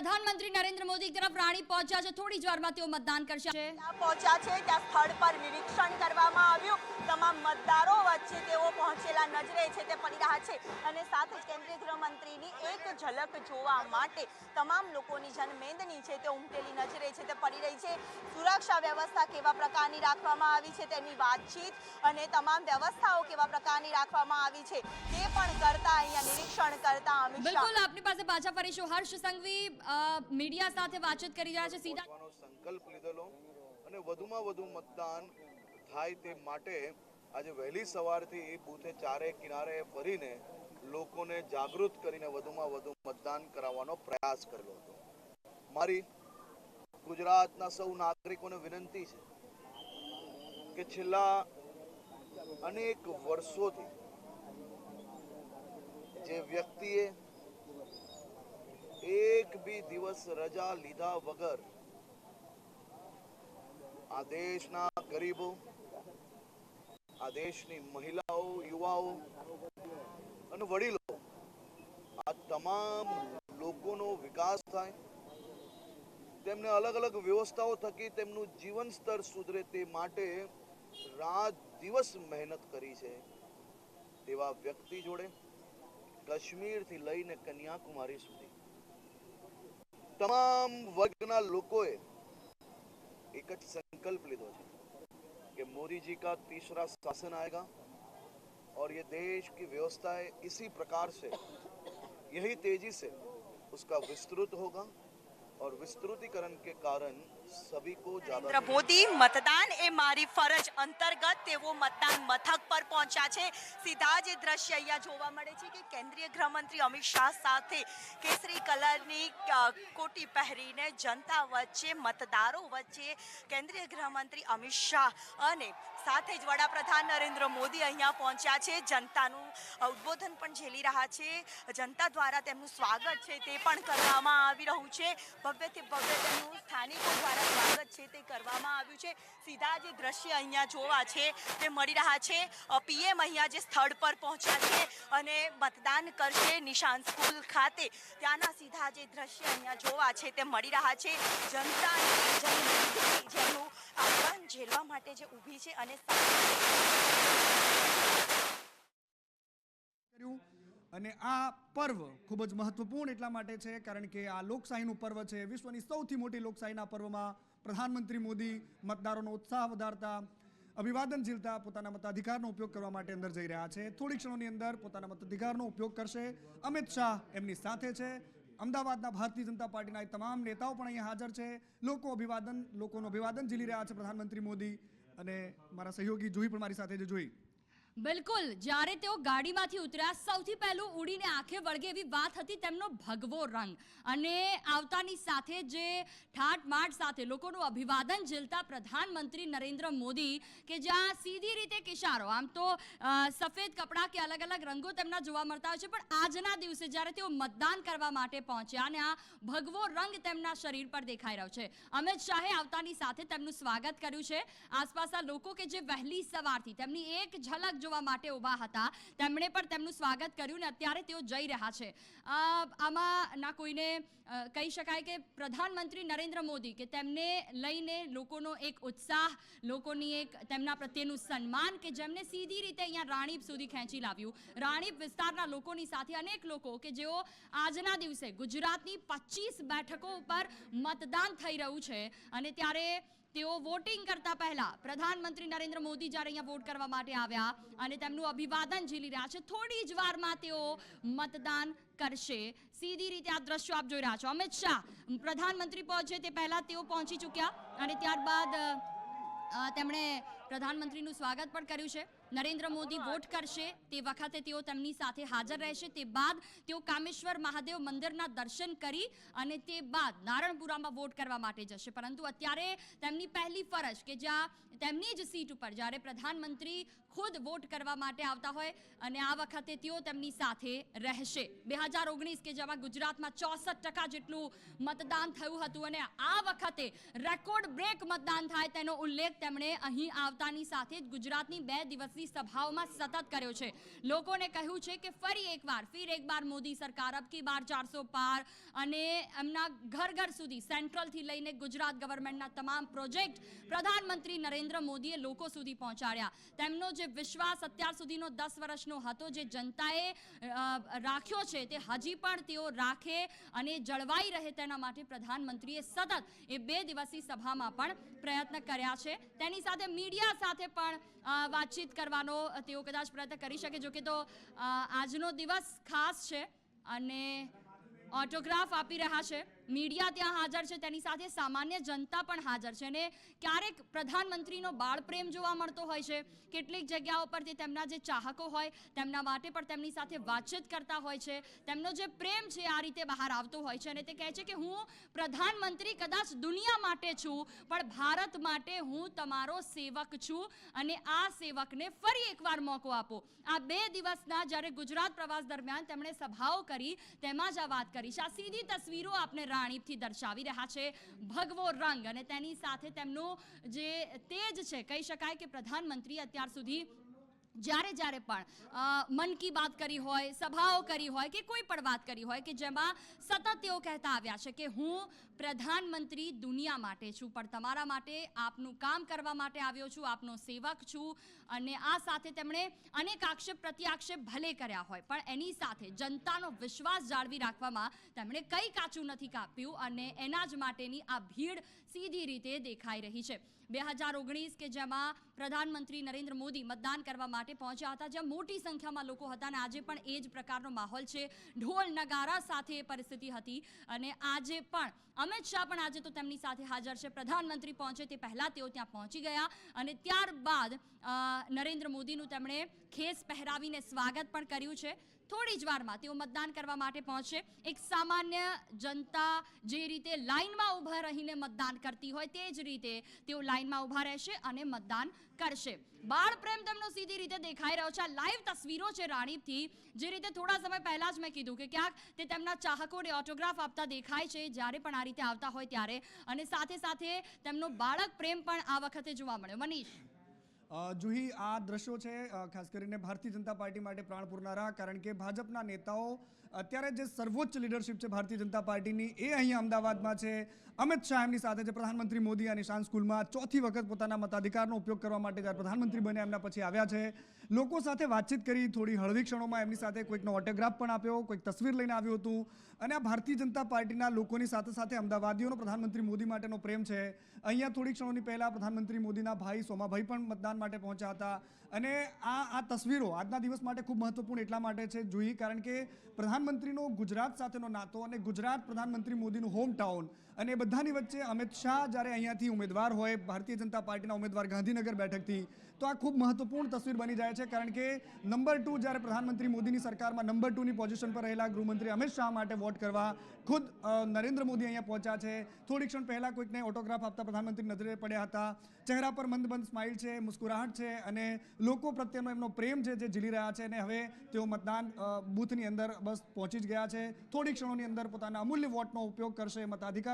પ્રધાનમંત્રી નરેન્દ્ર મોદી તરફ રાણી પહોંચ્યા છે, થોડી જ વારમાં તેઓ મતદાન કરશે. પહોંચ્યા છે, ત્યાં સ્થળ પર નિરીક્ષણ કરવામાં આવ્યું. તમામ મતદારો વચ્ચે તેઓ પહોંચેલા નજરે છે, તે પડી રહ્યા છે. અને સાથે જ કેન્દ્રીય ગૃહમંત્રીની એક ઝલક જોવા માટે તમામ લોકોની જનમેદની છે, તે ઉમટેલી નજરે છે, તે પડી રહી છે. સુરક્ષા વ્યવસ્થા કેવા પ્રકારની રાખવામાં આવી છે તેની વાતચીત અને તમામ વ્યવસ્થાઓ કેવા પ્રકારની રાખવામાં આવી છે, તે પણ કરતા અહીંયા નિરીક્ષણ કરતા અમિત શાહ. બિલકુલ આપની પાસે પાછા ફરીશું. હર્ષ સંઘવી મીડિયા સાથે વાતચીત કરી રહ્યા છે. સીધા સંકલ્પ લીધેલો અને વધુમાં વધુ મતદાન થાય તે માટે આજે વહેલી સવારથી બૂથે ચારે કિનારે ફરીને લોકોને જાગૃત કરીને વધુમાં વધુ મતદાન કરાવવાનો પ્રયાસ કરેલો હતો. મારી ગુજરાતના સૌ નાગરિકોને વિનંતી છે કે છેલ્લા અનેક વર્ષોથી જે વ્યક્તિએ એક બી દિવસ રજા લીધા વગર આ દેશના ગરીબો, આ દેશની મહિલાઓ, યુવાઓ અને વડીલો, આ તમામ લોકોનો વિકાસ થાય, તેમને અલગ અલગ વ્યવસ્થાઓ થકી તેમનું જીવન સ્તર સુધરે તે માટે રાત દિવસ મહેનત કરી છે, તેવા વ્યક્તિ જોડે કાશ્મીરથી લઈને કન્યાકુમારી સુધી તમામ વર્ગના લોકોએ एक જ संकल्प લીધો છે कि मोदी जी का तीसरा शासन आएगा और ये देश की व्यवस्थाएं इसी प्रकार से यही तेजी से उसका विस्तृत होगा और विस्तृतीकरण के कारण सभी को ज्यादा નરેન્દ્ર મોદી મતદાન એ મારી ફરજ અંતર્ગત તેઓ મતદાન મથક પર પહોંચ્યા છે સીધા જે દ્રશ્ય અહીંયા જોવા મળે છે કે કેન્દ્રીય ગૃહમંત્રી અમિત શાહ સાથે કેસરી કલરની કોટી પહેરીને જનતા વચ્ચે મતદારો વચ્ચે કેન્દ્રીય ગૃહમંત્રી અમિત શાહ અને સાથે જ વડાપ્રધાન નરેન્દ્ર મોદી અહીંયા પહોંચ્યા છે જનતાનું ઉદ્બોધન પણ ઝેલી રહ્યા છે જનતા દ્વારા તેમનું સ્વાગત છે તે પણ કરવામાં આવી રહ્યું છે। ભવ્યથી ભવ્ય તેમનું સ્થાનિકો દ્વારા સ્વાગત છે તે કરવામાં આવ્યું છે. સીધા જે દ્રશ્ય અહીંયા જોવા છે તે મળી રહ્યા છે. પીએમ અહીંયા જે સ્થળ પર પહોંચ્યા છે અને મતદાન કરશે નિશાન સ્કૂલ ખાતે. ત્યાંના સીધા જે દ્રશ્ય અહીંયા જોવા છે તે મળી રહ્યા છે. જનતા જેનું આહવાન ઝેલવા માટે જે ઊભી છે અને કર્યું અને આ પર્વ ખૂબ જ મહત્વપૂર્ણ એટલા માટે છે, કારણ કે આ લોકશાહીનું પર્વ છે. વિશ્વની સૌથી મોટી લોકશાહીના પર્વમાં પ્રધાનમંત્રી મોદી મતદારોનો ઉત્સાહ વધારતા અભિવાદન ઝીલતા પોતાના મતાધિકારનો ઉપયોગ કરવા માટે અંદર જઈ રહ્યા છે. થોડી ક્ષણોની અંદર પોતાના મતાધિકારનો ઉપયોગ કરશે. અમિત શાહ એમની સાથે છે. અમદાવાદના ભારતીય જનતા પાર્ટીના તમામ નેતાઓ પણ અહીંયા હાજર છે. લોકો અભિવાદન, લોકોનું અભિવાદન ઝીલી રહ્યા છે પ્રધાનમંત્રી મોદી. અને મારા સહયોગી જોઈ પણ મારી સાથે જોઈ બિલકુલ. જ્યારે તેઓ ગાડીમાંથી ઉતર્યા, સૌથી પહેલું ઉડીને આંખે વળગે એવી વાત હતી તેમનો ભગવો રંગ. અને આવતાની સાથે જે ઠાટમાટ સાથે લોકોનું અભિવાદન ઝીલતા પ્રધાનમંત્રી નરેન્દ્ર મોદી કે જ્યાં સીધી રીતે કિશારો, આમ તો સફેદ કપડાં કે અલગ અલગ રંગો તેમના જોવા મળતા હોય છે, પણ આજના દિવસે જ્યારે તેઓ મતદાન કરવા માટે પહોંચ્યા અને આ ભગવો રંગ તેમના શરીર પર દેખાઈ રહ્યો છે. અમિત શાહે આવતાની સાથે તેમનું સ્વાગત કર્યું છે. આસપાસના લોકો કે જે વહેલી સવારથી તેમની એક ઝલક જોવા માટે ઊભા હતા. તેમણે પણ તેમનું સ્વાગત કર્યું ને અત્યારે તેઓ જઈ રહ્યા છે. આમાં ના કોઈને કહી શકાય કે પ્રધાનમંત્રી નરેન્દ્ર મોદી કે તેમને લઈને લોકોનો એક ઉત્સાહ, લોકોની એક તેમના પ્રત્યેનું સન્માન કે જેમને સીધી રીતે અહીંયા રાણીપ સુધી ખેંચી લાવ્યું. રાણીપ વિસ્તારના લોકોની સાથે અનેક લોકો કે જેઓ આજના દિવસે ગુજરાતની પચીસ બેઠકો ઉપર મતદાન થઈ રહ્યું છે. અને ત્યારે તેઓ વોટિંગ કરતા પહેલા પ્રધાનમંત્રી નરેન્દ્ર મોદી જ્યારે અહીંયા વોટ કરવા માટે આવ્યા અને તેમનું અભિવાદન ઝીલી રહ્યા છે, થોડી જ વારમાં તેઓ મતદાન કરશે. સીધી રીતે આ દ્રશ્યો આપ જોઈ રહ્યા છો. અમિત શાહ, પ્રધાનમંત્રી પહોંચે તે પહેલા તેઓ પહોંચી ચૂક્યા અને ત્યારબાદ તેમણે પ્રધાનમંત્રીનું સ્વાગત પણ કર્યું છે. નરેન્દ્ર મોદી વોટ કરશે તે વખતે તેઓ તેમની સાથે હાજર રહેશે. તે બાદ તેઓ કામેશ્વર મહાદેવ મંદિરના દર્શન કરી અને તે બાદ નારણપુરામાં વોટ કરવા માટે જશે. પરંતુ અત્યારે તેમની પહેલી ફરજ કે જ્યાં તેમની જ સીટ ઉપર જ્યારે પ્રધાનમંત્રી ખુદ વોટ કરવા માટે આવતા હોય અને આ વખતે તેઓ તેમની સાથે રહેશે. બે હજાર ઓગણીસ કે જેમાં ગુજરાતમાં ચોસઠ ટકા જેટલું મતદાન થયું હતું અને આ વખતે રેકોર્ડ બ્રેક મતદાન થાય તેનો ઉલ્લેખ તેમણે અહીં આવતાની સાથે જ ગુજરાતની બે દિવસની સભાઓમાં સતત કર્યો છે. લોકોને કહ્યું છે કે ફરી એકવાર, ફિર એક બાર મોદી સરકાર અબ કી બાર ચારસો પાર અને એમના ઘર ઘર સુધી, સેન્ટ્રલથી લઈને ગુજરાત ગવર્મેન્ટના તમામ પ્રોજેક્ટ પ્રધાનમંત્રી નરેન્દ્ર મોદીએ લોકો સુધી પહોંચાડ્યા. તેમનો જે વિશ્વાસ અત્યાર સુધીનો દસ વર્ષનો હતો, જે જનતાએ રાખ્યો છે, તે હજી પણ તેઓ રાખે અને જળવાઈ રહે તેના માટે પ્રધાનમંત્રીએ સતત એ બે દિવસની સભામાં પણ પ્રયત્ન કર્યા છે. તેની સાથે મીડિયા સાથે પણ વાતચીત કરવાનો તેઓ કદાચ પ્રયત્ન કરી શકે જોકે તો આજનો દિવસ ખાસ છે અને ઓટોગ્રાફ આપી રહ્યા છે. મીડિયા ત્યાં હાજર છે, તેની સાથે સામાન્ય જનતા પણ હાજર છે અને ક્યારેક પ્રધાનમંત્રીનો બાળપ્રેમ જોવા મળતો હોય છે. કેટલીક જગ્યાઓ પર તે તેમના જે ચાહકો હોય, તેમના માટે પણ તેમની સાથે વાતચીત કરતા હોય છે. તેમનો જે પ્રેમ છે આ રીતે બહાર આવતો હોય છે અને તે કહે છે કે હું પ્રધાનમંત્રી કદાચ દુનિયા માટે છું, પણ ભારત માટે હું તમારો સેવક છું અને આ સેવકને ફરી એકવાર મોકો આપો. આ બે દિવસના જ્યારે ગુજરાત પ્રવાસ દરમિયાન તેમણે સભાઓ કરી, તેમાં જ આ વાત કરી છે. આ સીધી તસવીરો આપને રાણીપથી દર્શાવી રહ્યા છે. ભગવો રંગ અને તેની સાથે તેમનું જે તેજ છે, કહી શકાય કે પ્રધાનમંત્રી અત્યાર સુધી જ્યારે જ્યારે પણ મન કી બાત કરી હોય, સભાઓ કરી હોય કે કોઈ પણ વાત કરી હોય કે જેમાં સતત તેઓ કહેતા આવ્યા છે કે હું પ્રધાનમંત્રી દુનિયા માટે છું, પણ તમારા માટે આપનું કામ કરવા માટે આવ્યો છું, આપનો સેવક છું અને આ સાથે તેમણે અનેક આક્ષેપ પ્રત્યાક્ષેપ ભલે કર્યા હોય, પણ એની સાથે જનતાનો વિશ્વાસ જાળવી રાખવામાં તેમણે કંઈ કાચું નથી કાપ્યું અને એના જ માટેની આ ભીડ સીધી રીતે દેખાઈ રહી છે. બે હજાર ઓગણીસ કે જેમાં પ્રધાનમંત્રી નરેન્દ્ર મોદી મતદાન કરવા માટે પહોંચ્યા હતા, જ્યાં મોટી સંખ્યામાં લોકો હતા અને આજે પણ એ જ પ્રકારનો માહોલ છે. ઢોલ નગારા સાથે પરિસ્થિતિ હતી અને આજે પણ અમિત શાહ પણ આજે તો તેમની સાથે હાજર છે. પ્રધાનમંત્રી પહોંચે તે પહેલાં તેઓ ત્યાં પહોંચી ગયા અને ત્યારબાદ નરેન્દ્ર મોદીનું તેમણે ખેસ પહેરાવીને સ્વાગત પણ કર્યું છે. થોડી જ વારમાં તેઓ મતદાન કરવા માટે પહોંચશે. એક સામાન્ય જનતા જે રીતે લાઇનમાં ઊભા રહીને મતદાન કરતી હોય તે જ રીતે તેઓ લાઇનમાં ઊભા રહેશે અને મતદાન કરશે. બાળ પ્રેમ તેમનો સીધી રીતે દેખાઈ રહ્યો છે. આ લાઈવ તસવીરો છે રાણીપથી, જે રીતે થોડા સમય પહેલાં જ મેં કીધું કે ક્યાંક તે તેમના ચાહકોને ઓટોગ્રાફ આપતા દેખાય છે, જ્યારે પણ આ રીતે આવતા હોય ત્યારે. અને સાથે સાથે તેમનો બાળક પ્રેમ પણ આ વખતે જોવા મળ્યો. મનીષ. જુહી આ દ્રશ્યો છે ખાસ કરીને ભારતીય જનતા પાર્ટી માટે પ્રાણ પૂરનારા, કારણ કે ભાજપના નેતાઓ અત્યારે જે સર્વોચ્ચ લીડરશિપ છે ભારતીય જનતા પાર્ટીની, એ અહીંયા અમદાવાદમાં છે. અમિત શાહ એમની સાથે છે. પ્રધાનમંત્રી મોદી આ નિશાન સ્કૂલમાં ચોથી વખત પોતાના મતાધિકારનો ઉપયોગ કરવા માટે જ્યારે પ્રધાનમંત્રી બન્યા, એમના પછી આવ્યા છે. લોકો સાથે વાતચીત કરી, થોડી હળવી ક્ષણોમાં એમની સાથે કોઈકનો ઓટોગ્રાફ પણ આપ્યો, કોઈક તસવીર લઈને આવ્યું હતું. અને આ ભારતીય જનતા પાર્ટીના લોકોની સાથે સાથે અમદાવાદીઓનો પ્રધાનમંત્રી મોદી માટેનો પ્રેમ છે. અહીંયા થોડી ક્ષણોની પહેલાં પ્રધાનમંત્રી મોદીના ભાઈ, સોમાભાઈ પણ મતદાન માટે પહોંચ્યા હતા. અને આ આ તસવીરો આજના દિવસ માટે ખૂબ મહત્વપૂર્ણ એટલા માટે છે જોઈએ કારણ કે પ્રધાનમંત્રીનો ગુજરાત સાથેનો નાતો અને ગુજરાત પ્રધાનમંત્રી મોદીનું હોમ ટાઉન અને બધાની વચ્ચે અમિત શાહ જ્યારે અહીંયાથી ઉમેદવાર હોય, ભારતીય જનતા પાર્ટીના ઉમેદવાર ગાંધીનગર બેઠકથી, તો આ ખૂબ મહત્વપૂર્ણ તસવીર બની જાય છે કારણ કે નંબર ટુ જ્યારે પ્રધાનમંત્રી મોદીની સરકારમાં નંબર ટુની પોઝિશન પર રહેલા ગૃહમંત્રી અમિત શાહ માટે વોટ કરવા ખુદ નરેન્દ્ર મોદી અહીંયા પહોંચ્યા છે. થોડી ક્ષણ પહેલાં કોઈકને ઓટોગ્રાફ આપતા પ્રધાનમંત્રી નજરે પડ્યા હતા. ચહેરા પર મંદબંધ મંદ સ્માઇલ છે, મુસ્કુરાહટ છે અને લોકો પ્રત્યેનો એમનો પ્રેમ છે જે ઝીલી રહ્યા છે અને હવે તેઓ મતદાન બૂથની અંદર બસ પહોંચી જ ગયા છે. થોડી ક્ષણોની અંદર પોતાના અમૂલ્ય વોટનો ઉપયોગ કરશે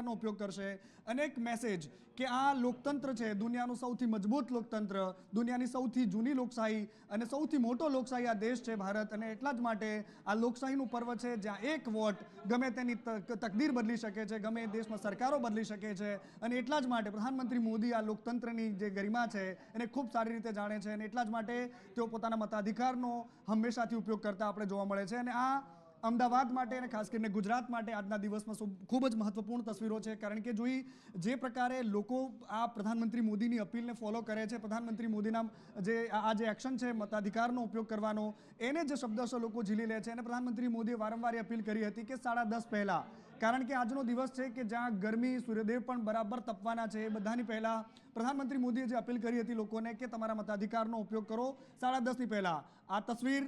મતાધિકારનો ઉપયોગ કરશે. અને એક મેસેજ કે આ લોકતંત્ર છે, દુનિયાનું સૌથી મજબૂત લોકતંત્ર, દુનિયાની સૌથી જૂની લોકશાહી અને સૌથી મોટો લોકશાહી આ દેશ છે ભારત. અને એટલા જ માટે આ લોકશાહીનું પર્વ છે, જ્યાં એક વોટ ગમે તેની તક- તકદીર બદલી શકે છે, ગમે દેશમાં સરકારો બદલી શકે છે. અને એટલા જ માટે પ્રધાનમંત્રી મોદી આ લોકતંત્રની જે ગરિમા છે, એને ખૂબ સારી રીતે જાણે છે. અને એટલા જ માટે તેઓ પોતાના મતાધિકારનો હંમેશાથી ઉપયોગ કરતા આપણે જોવા મળે છે. અને આ અમદાવાદ માટે અને ખાસ કરીને ગુજરાત માટે આજના દિવસમાં ખૂબ જ મહત્વપૂર્ણ તસવીરો છે. કારણ કે જોઈ, જે પ્રકારે લોકો આ પ્રધાનમંત્રી મોદીની અપીલને ફોલો કરે છે, પ્રધાનમંત્રી મોદીના જે આ જે એક્શન છે, મતાધિકારનો ઉપયોગ કરવાનો, એને જે શબ્દશો લોકો ઝીલી લે છે. અને પ્રધાનમંત્રી મોદીએ વારંવાર અપીલ કરી હતી કે સાડા દસ પહેલાં, કારણ કે આજનો દિવસ છે કે જ્યાં ગરમી સૂર્યદેવ પણ બરાબર તપવાના છે. એ બધાની પહેલાં પ્રધાનમંત્રી મોદીએ જે અપીલ કરી હતી લોકોને કે તમારા મતાધિકારનો ઉપયોગ કરો સાડા દસની પહેલાં. આ તસવીર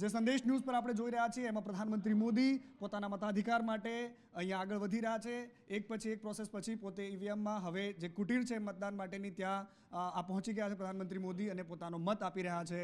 જે સંદેશ ન્યૂઝ પર આપણે જોઈ રહ્યા છીએ, એમાં પ્રધાનમંત્રી મોદી પોતાના મતાધિકાર માટે અહીંયા આગળ વધી રહ્યા છે. એક પછી એક પ્રોસેસ પછી પોતે ઈવીએમમાં હવે જે કુટીર છે મતદાન માટેની ત્યાં આ પહોંચી ગયા છે પ્રધાનમંત્રી મોદી અને પોતાનો મત આપી રહ્યા છે.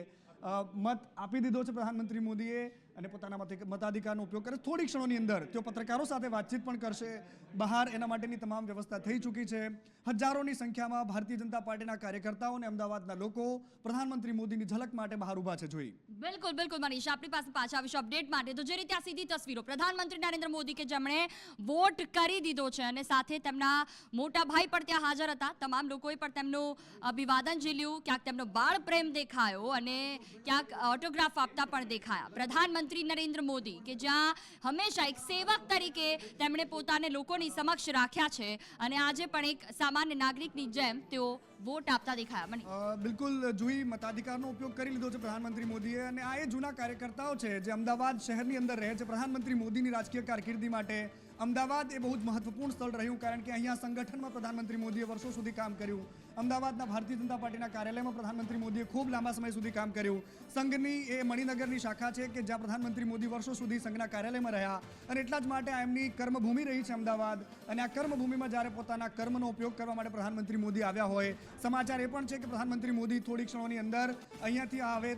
મત આપી દીધો છે પ્રધાનમંત્રી મોદીએ. અને પોતાના મતે- મતાધિકારનો ઉપયોગ કરે. થોડી ક્ષણોની અંદર તેઓ પત્રકારો સાથે વાતચીત પણ કરશે. બહાર એના માટેની તમામ વ્યવસ્થા થઈ ચૂકી છે. હજારોની સંખ્યામાં ભારતીય જનતા પાર્ટીના કાર્યકર્તાઓ અને અમદાવાદના લોકો પ્રધાનમંત્રી મોદીની ઝલક માટે બહાર ઊભા છે જોઈ. બિલકુલ બિલકુલ, મનીષ. આપણી પાસે પાછા આવીશું અપડેટ માટે. તો જે રીતે આ સીધી તસવીરો, પ્રધાનમંત્રી નરેન્દ્ર મોદી કે જેમણે વોટ કરી દીધો છે અને સાથે તેમના મોટા ભાઈ પણ ત્યાં હાજર હતા. તમામ લોકોએ પણ તેમનું અભિવાદન ઝીલ્યું. ક્યાંક તેમનો બાળ પ્રેમ દેખાયો અને ક્યાંક ઓટોગ્રાફ આપતા પણ દેખાયા. પ્રધાનમંત્રી નરેન્દ્ર મોદી, કે જ્યાં હંમેશા એક સેવક તરીકે તેમણે પોતાને લોકોની સમક્ષ રાખ્યા છે. અને આજે પણ એક સામાન્ય નાગરિકની જેમ તેઓ વોટ આપતા દેખાયા. મને બિલકુલ જુઈ મતાધિકારનો ઉપયોગ કરી લીધો છે પ્રધાનમંત્રી મોદીએ અને આ એ જૂના કાર્યકર્તાઓ છે જે અમદાવાદ શહેરની અંદર રહે છે. પ્રધાનમંત્રી મોદીની રાજકીય કારકિર્દી માટે અમદાવાદ એ બહુ જ મહત્વપૂર્ણ સ્થળ રહ્યું કારણ કે અહીંયા સંગઠનમાં પ્રધાનમંત્રી મોદીએ વર્ષો સુધી કામ કર્યું. અમદાવાદના ભારતીય જનતા પાર્ટીના કાર્યાલયમાં પ્રધાનમંત્રી મોદીએ ખૂબ લાંબા સમય સુધી કામ કર્યું. સંઘની એ મણિનગરની શાખા છે કે જ્યાં પ્રધાનમંત્રી મોદી વર્ષો સુધી સંઘના કાર્યાલયમાં રહ્યા અને એટલા જ માટે આ એમની કર્મભૂમિ રહી છે અમદાવાદ અને આ કર્મભૂમિમાં જ્યારે પોતાના કર્મનો ઉપયોગ કરવા માટે પ્રધાનમંત્રી મોદી આવ્યા હોય સમાચાર એ પણ છે કે પ્રધાનમંત્રી મોદી થોડી ક્ષણોની અંદર અહીંયાથી હવે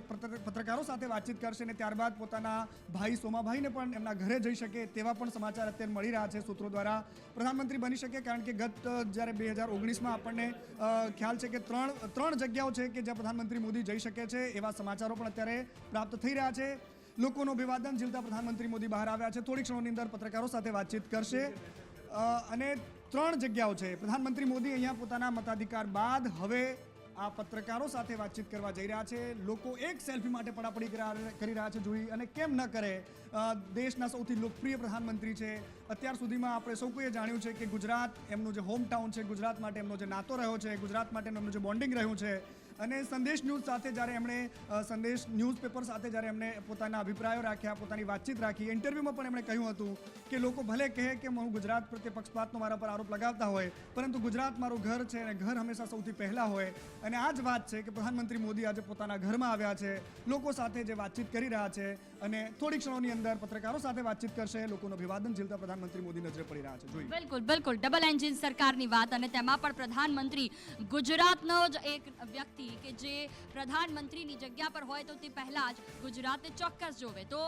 પત્રકારો સાથે વાતચીત કરશે અને ત્યારબાદ પોતાના ભાઈ સોમાભાઈને પણ એમના ઘરે જઈ શકે તેવા પણ સમાચાર અત્યારે મળી રહ્યા છે સૂત્રો દ્વારા. પ્રધાનમંત્રી બની શકે કારણ કે ગત જ્યારે બે હજાર ઓગણીસમાં આપણને ખ્યાલ છે કે ત્રણ ત્રણ જગ્યાઓ છે કે જ્યાં પ્રધાનમંત્રી મોદી જઈ શકે છે એવા સમાચારો પણ અત્યારે પ્રાપ્ત થઈ રહ્યા છે. લોકોનું અભિવાદન ઝીલતા પ્રધાનમંત્રી મોદી બહાર આવ્યા છે. થોડી ક્ષણોની અંદર પત્રકારો સાથે વાતચીત કરશે. અને ત્રણ જગ્યાઓ છે. પ્રધાનમંત્રી મોદી અહીંયા પોતાના મતાધિકાર બાદ હવે આ પત્રકારો સાથે વાતચીત કરવા જઈ રહ્યા છે. લોકો એક સેલ્ફી માટે પડાપડી કરા- રહ્યા છે જોઈ અને કેમ ન કરે. દેશના સૌથી લોકપ્રિય પ્રધાનમંત્રી છે. અત્યાર સુધીમાં આપણે સૌ કોઈએ જાણ્યું છે કે ગુજરાત એમનું જે હોમ ટાઉન છે, ગુજરાત માટે એમનો જે નાતો રહ્યો છે, ગુજરાત માટે એમનું જે બોન્ડિંગ રહ્યું છે અને સંદેશ ન્યૂઝ સાથે જ્યારે એમણે સંદેશ ન્યૂઝપેપર સાથે જ્યારે એમણે પોતાના અભિપ્રાયો રાખ્યા, પોતાની વાતચીત રાખી, ઇન્ટરવ્યૂમાં પણ એમણે કહ્યું હતું કે લોકો ભલે કહે કે હું ગુજરાત પ્રત્યે પક્ષપાતનો મારા પર આરોપ લગાવતા હોય, પરંતુ ગુજરાત મારું ઘર છે અને ઘર હંમેશા સૌથી પહેલાં હોય. અને આ જ વાત છે કે પ્રધાનમંત્રી મોદી આજે પોતાના ઘરમાં આવ્યા છે, લોકો સાથે જે વાતચીત કરી રહ્યા છે અને થોડી ક્ષણોની અંદર પત્રકારો સાથે વાતચીત કરશે. લોકોનો અભિવાદન ઝીલતા પ્રધાનમંત્રી મોદી નજરે પડી રહ્યા છે. જોઈએ. બિલકુલ બિલકુલ. ડબલ એન્જિન સરકારની વાત અને તેમાં પણ પ્રધાનમંત્રી ગુજરાતનો જ એક વ્યક્તિ કે જે પ્રધાનમંત્રીની જગ્યા પર હોય તો તે પહેલા જ ગુજરાતને ચોક્કસ જોવે. તો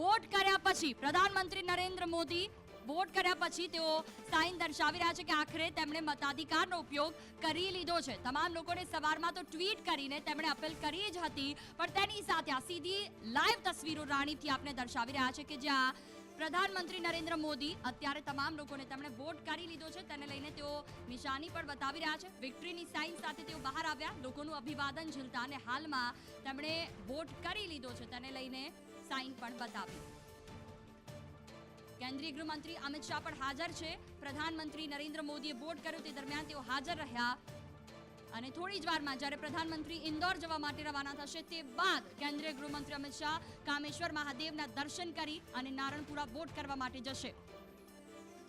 વોટ કર્યા પછી પ્રધાનમંત્રી નરેન્દ્ર મોદી વોટ કર્યા પછી તેઓ સાઇન દર્શાવી રહ્યા છે કે આખરે તેમણે મતાધિકારનો ઉપયોગ કરી લીધો છે. તમામ લોકોને સવારમાં તો ટ્વીટ કરીને તેમણે અપીલ કરી જ હતી, પણ તેની સાથે આ સીધી લાઈવ તસવીરો રાણીથી આપણે દર્શાવી રહ્યા છે કે જ્યાં પ્રધાનમંત્રી નરેન્દ્ર મોદી અત્યારે તમામ લોકોને તેમણે વોટ કરી લીધો છે. તેને લઈને તેઓ નિશાની પણ બતાવી રહ્યા છે. વિક્ટરીની સાઇન સાથે તેઓ બહાર આવ્યા. લોકોનું અભિવાદન ઝીલતા અને હાલમાં તેમણે વોટ કરી લીધો છે. તેને લઈને સાઇન પણ બતાવી. કેન્દ્રીય ગૃહમંત્રી અમિત શાહ પણ હાજર છે. પ્રધાનમંત્રી નરેન્દ્ર મોદીએ બોટ કર્યો તે દરમિયાન તેઓ હાજર રહ્યા. અને થોડી જ વારમાં જ્યારે પ્રધાનમંત્રી ઇન્દોર જવા માટે રવાના થશે તે બાદ કેન્દ્રીય ગૃહમંત્રી અમિત શાહ કામેશ્વર મહાદેવના દર્શન કરી અને નારણપુરા વોટ કરવા માટે જશે.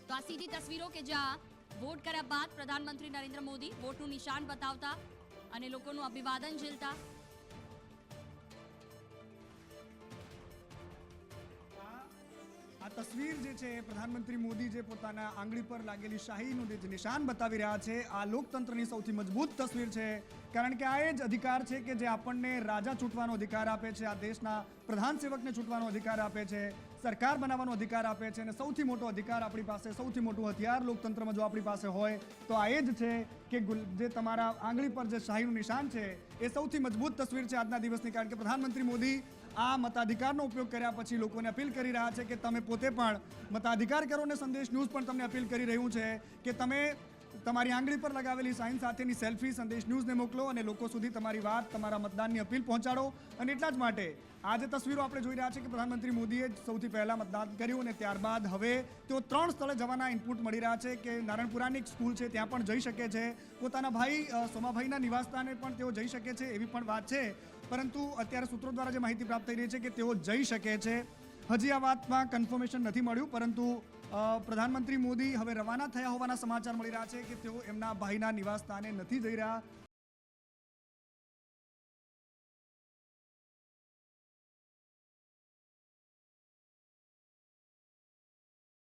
તો આ સીધી તસવીરો કે જ્યાં વોટ કર્યા બાદ પ્રધાનમંત્રી નરેન્દ્ર મોદી વોટનું નિશાન બતાવતા અને લોકોનું અભિવાદન ઝીલતા તસવીર જે છે, પ્રધાનમંત્રી મોદી જે પોતાના આંગળી પર લાગેલી શાહીનું જે નિશાન બતાવી રહ્યા છે, આ લોકતંત્રની સૌથી મજબૂત તસવીર છે. કારણ કે આ એ જ અધિકાર છે કે જે આપણને રાજા ચૂંટવાનો અધિકાર આપે છે, આ દેશના પ્રધાન સેવકને ચૂંટવાનો અધિકાર આપે છે. સરકાર બનાવવાનો અધિકાર આપે છે અને સૌથી મોટો અધિકાર આપણી પાસે, સૌથી મોટું હથિયાર લોકતંત્રમાં જો આપણી પાસે હોય, તો આ એ જ છે કે જે તમારા આંગળી પર જે શાહીનું નિશાન છે, એ સૌથી મજબૂત તસવીર છે આજના દિવસની. કારણ કે પ્રધાનમંત્રી મોદી આ મતાધિકારનો ઉપયોગ કર્યા પછી લોકોને અપીલ કરી રહ્યા છે કે તમે પોતે પણ મતાધિકાર કરો અને સંદેશ ન્યૂઝ પણ તમને અપીલ કરી રહ્યું છે કે તમે તમારી આંગળી પર લગાવેલી સાઇન સાથેની સેલ્ફી સંદેશ ન્યૂઝને મોકલો અને લોકો સુધી તમારી વાત, તમારા મતદાનની અપીલ પહોંચાડો. અને એટલા જ માટે આ જે તસવીરો આપણે જોઈ રહ્યા છે કે પ્રધાનમંત્રી મોદીએ સૌથી પહેલા મતદાન કર્યું અને ત્યારબાદ હવે તેઓ ત્રણ સ્થળે જવાના ઇનપુટ મળી રહ્યા છે કે નારણપુરાની એક સ્કૂલ છે, ત્યાં પણ જઈ શકે છે. પોતાના ભાઈ સોમાભાઈના નિવાસસ્થાને પણ તેઓ જઈ શકે છે એવી પણ વાત છે. પરંતુ અત્યારે સૂત્રો દ્વારા જે માહિતી પ્રાપ્ત થઈ રહી છે કે તેઓ જઈ શકે છે. હજી આ વાતમાં કન્ફર્મેશન નથી મળ્યું, પરંતુ પ્રધાનમંત્રી મોદી હવે રવાના થયા હોવાના સમાચાર મળી રહ્યા છે કે તેઓ એમના ભાઈના નિવાસ સ્થાને નથી જઈ રહ્યા.